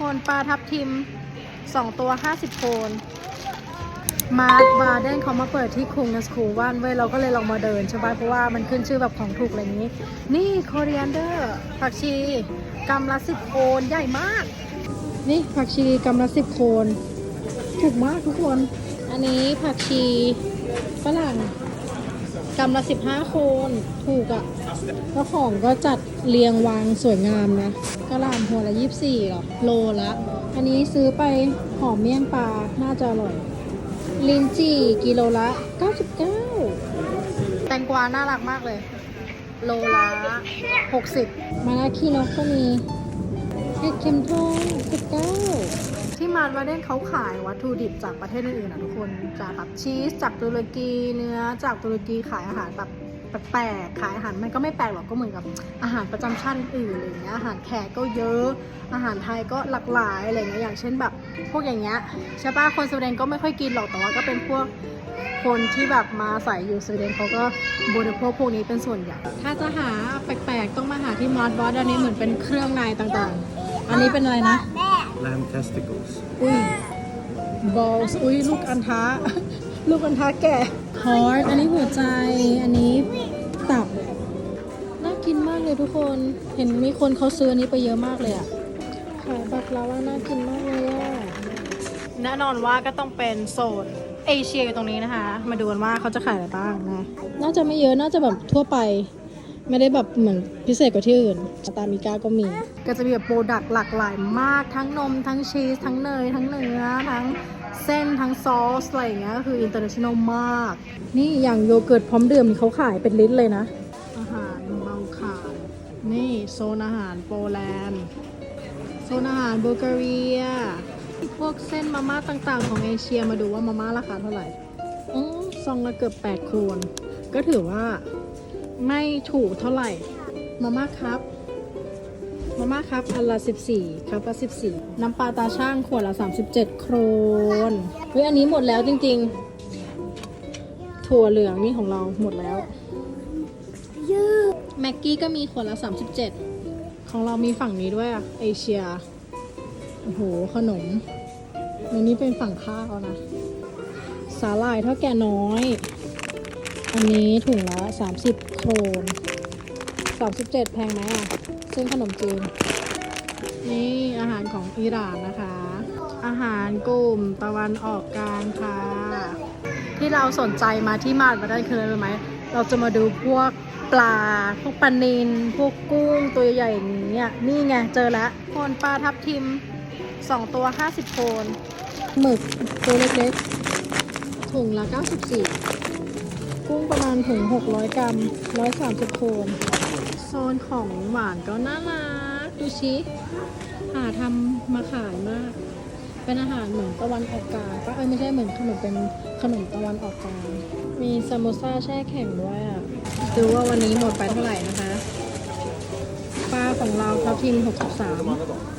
โคนปลาทับทิม 2 ตัว 50 โคน มาร์ทบาร์เดนเขามาเปิดที่คุงนัสคูว่านเว้ยเราก็เลยลองมาเดินใช่ไหมเพราะว่ามันขึ้นชื่อแบบของถูกอะไรนี้ นี่โคเรียนเดอร์ผักชีกำละสิบโคนใหญ่มาก นี่ผักชีกำละสิบโคน ถูกมากทุกคน อันนี้ผักชีฝรั่ง กำละสิบห้าโคนถูกอะแล้วของก็จัดเรียงวางสวยงามนะกระหล่ำหัวละยี่สี่หรอโลละ อันนี้ซื้อไปหอมเมี่ยงปลา น่าจะอร่อย ลินจี่กิโลละ 99 แตงกวาน่ารักมากเลย โลละ 60 มาลาคีนกก็มีเห็ดเข็มทอง19 ที่มาร์วาเดนเขาขายวัตถุดิบจากประเทศอื่นๆนะทุกคน จากแบบชีสจากตุรกีเนื้อจากตุรกีขายอาหารแบบแปลกๆขายอาหารมันก็ไม่แปลกหรอกก็เหมือนกับอาหารประจำชาติอื่นอะไรอย่างเงี้ยอาหารแขกก็เยอะ อาหารไทยก็หลากหลายอะไรเงี้ยอย่างเช่นแบบ พวกอย่างเงี้ยใช่ปะคนสวีเดนก็ไม่ค่อยกินหรอกแต่ว่าก็เป็นพวกคนที่แบบมาใส่อยู่สวีเดนเขาก็บริโภคพวกนี้เป็นส่วนใหญ่ ถ้าจะหาแปลกๆต้องมาหาที่มอสบอสอันนี้เหมือนเป็นเครื่องในต่างๆ อันนี้เป็นอะไรนะ Lamb testicles. อุ้ย balls อุ้ยลูกอันท้า ลูกอันท้าแก่ heart อันนี้หัวใจ อันนี้ตับ น่ากินมากเลยทุกคน เห็นมีคนเขาซื้ออันนี้ไปเยอะมากเลยอะขายบักลาว่าน่ากินมากเลยอะแน่นอนว่าก็ต้องเป็นโซนเอเชียอยู่ตรงนี้นะคะ มาดูกันว่าเขาจะขายอะไรบ้างนะ น่าจะไม่เยอะ น่าจะแบบทั่วไป ไม่ได้แบบเหมือนพิเศษกว่าที่อื่นสตาร์มิก้าก็มี ก็จะมีแบบโปรดักต์หลากหลายมาก ทั้งนม ทั้งชีส ทั้งเนย ทั้งเนื้อ ทั้งเส้น ทั้งซอส อะไรอย่างเงี้ย ก็คืออินเตอร์เนชั่นแนลมาก นี่อย่างโยเกิร์ตพร้อมดื่มนี่เขาขายเป็นลิตรเลยนะ อาหารเบาขายนี่โซนอาหารโปแลนด์ โซนอาหารบูลการียพวกเส้นมาม่าต่างๆ ของเอเชียมาดูว่ามาม่าราคาเท่าไหร่อ๋อซองละเกือบ8โคนก็ถือว่า ไม่ถูกเท่าไหร่ มาม่าครับ มาม่าครับอันละ14ครับละ14น้ำปลาตาช่างขวดละ37โครนเฮ้ยอันนี้หมดแล้วจริง ๆ ถั่วเหลืองนี่ของเราหมดแล้วแม็กกี้ก็มีขวดละ37ของเรามีฝั่งนี้ด้วยอะเอเชีย โอ้โห ขนมในนี้เป็นฝั่งข้าวนะ สาหร่ายเท่าแก่น้อย อันนี้ถุงละ 30 โครน 37 แพงไหมอะ ซึ่งขนมจีน นี่อาหารของอิหร่านนะคะ อาหารกลุ่มตะวันออกกลางค่ะ ที่เราสนใจมาที่มาดมาได้คืออะไรรู้ไหม เราจะมาดูพวกปลา พวกปลานิลพวกกุ้งตัวใหญ่ๆอย่างนี้อะนี่ไง เจอแล้วโคนปลาทับทิม 2 ตัว 50 โคนหมึกตัวเล็กๆ ถุงละ 94 กุ้งประมาณถุง600 กรัม 130โคนโซนของหวานก็น่ารัก ดูชิหาทำมาขายมาก เป็นอาหารเหมือนตะวันออกกลางปะเอ้ยไม่ใช่เหมือนขนมเป็นขนมตะวันออกกลาง มีซามโมซ่าแช่แข็งด้วยอะ ดูว่าวันนี้หมดไปเท่าไหร่นะคะ ปลาของเราทับทิม 63